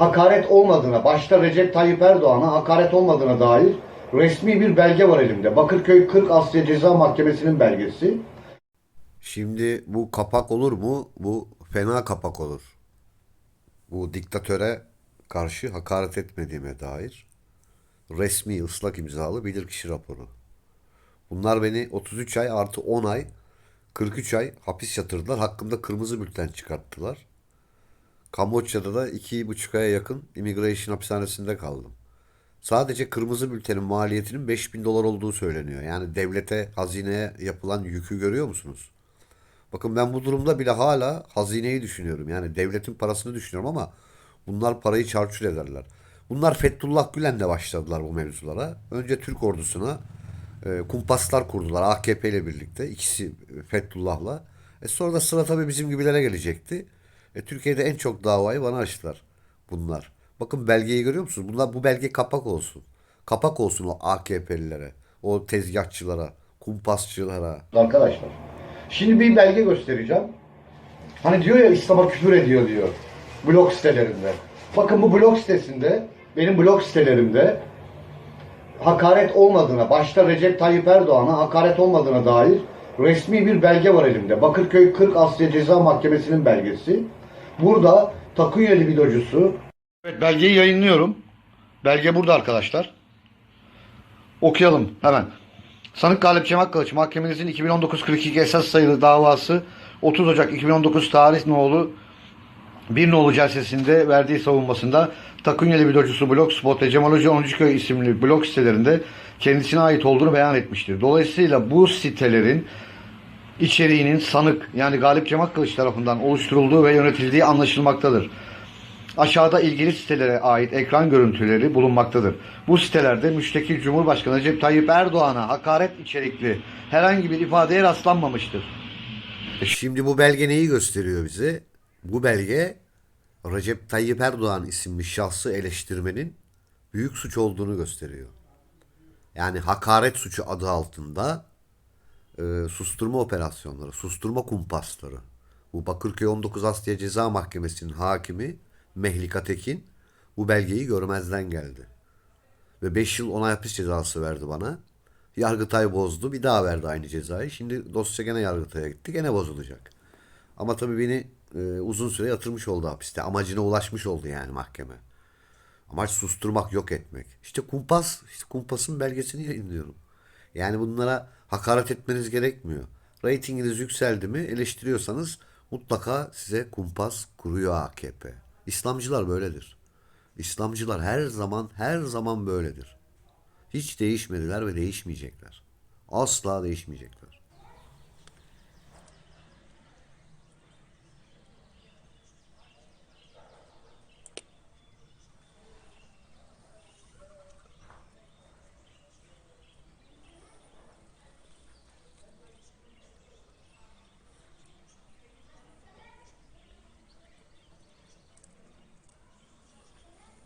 hakaret olmadığına, başta Recep Tayyip Erdoğan'a hakaret olmadığına dair resmi bir belge var elimde. Bakırköy 40 Asya Ceza Mahkemesi'nin belgesi. Şimdi bu kapak olur mu? Bu fena kapak olur. Bu diktatöre karşı hakaret etmediğime dair resmi ıslak imzalı bilirkişi raporu. Bunlar beni 33 ay artı 10 ay 43 ay hapis yatırdılar. Hakkımda kırmızı bülten çıkarttılar. Kamboçya'da da iki buçuk aya yakın immigration hapishanesinde kaldım. Sadece kırmızı bültenin maliyetinin 5000 dolar olduğu söyleniyor. Yani devlete, hazineye yapılan yükü görüyor musunuz? Bakın ben bu durumda bile hala hazineyi düşünüyorum. Yani devletin parasını düşünüyorum ama bunlar parayı çarçur ederler. Bunlar Fethullah Gülen'le başladılar bu mevzulara. Önce Türk ordusuna e, kumpaslar kurdular AKP ile birlikte. ikisi Fethullah'la. E sonra da sıra tabii bizim gibilere gelecekti. E, Türkiye'de en çok davayı bana açtılar bunlar. Bakın belgeyi görüyor musunuz? Bunlar bu belge kapak olsun. Kapak olsun o AKP'lilere, o tezgahçılara, kumpasçılara, Arkadaşlar. Şimdi bir belge göstereceğim. Hani diyor ya İslam'a küfür ediyor diyor. Blog sitelerinde. Bakın bu blog sitesinde, benim blog sitelerimde hakaret olmadığına, başta Recep Tayyip Erdoğan'a hakaret olmadığına dair resmi bir belge var elimde. Bakırköy 40 Asya Ceza Mahkemesi'nin belgesi. Burada Takunyeli videocusu. Evet belgeyi yayınlıyorum. Belge burada arkadaşlar. Okuyalım hemen. Sanık Galip Cem Akkılıç mahkemenizin 2019-42 esas sayılı davası 30 Ocak 2019 tarih nolu bir nolu celsesinde verdiği savunmasında Takunyeli videocusu Blogspot ve Cemal Hoca 10. Köy isimli blog sitelerinde kendisine ait olduğunu beyan etmiştir. Dolayısıyla bu sitelerin içeriğinin sanık yani Galip Cem Akkılıç tarafından oluşturulduğu ve yönetildiği anlaşılmaktadır. Aşağıda ilgili sitelere ait ekran görüntüleri bulunmaktadır. Bu sitelerde müştekil Cumhurbaşkanı Recep Tayyip Erdoğan'a hakaret içerikli herhangi bir ifadeye rastlanmamıştır. E Şimdi bu belge neyi gösteriyor bize? Bu belge Recep Tayyip Erdoğan isimli şahsı eleştirmenin büyük suç olduğunu gösteriyor. Yani hakaret suçu adı altında e, susturma operasyonları, susturma kumpasları. Bu Bakırköy 19 Asya Ceza Mahkemesi'nin hakimi Mehlika Tekin bu belgeyi görmezden geldi. Ve 5 yıl ona hapis cezası verdi bana. Yargıtay bozdu. Bir daha verdi aynı cezayı. Şimdi dosya gene Yargıtay'a gitti. Gene bozulacak. Ama tabii beni e, uzun süre yatırmış oldu hapiste. Amacına ulaşmış oldu yani mahkeme. Amaç susturmak, yok etmek. İşte kumpas, işte kumpasın belgesini yayınlıyorum. Yani bunlara hakaret etmeniz gerekmiyor. Ratinginiz yükseldi mi eleştiriyorsanız mutlaka size kumpas kuruyor AKP. İslamcılar böyledir. İslamcılar her zaman her zaman böyledir. Hiç değişmediler ve değişmeyecekler. Asla değişmeyecekler.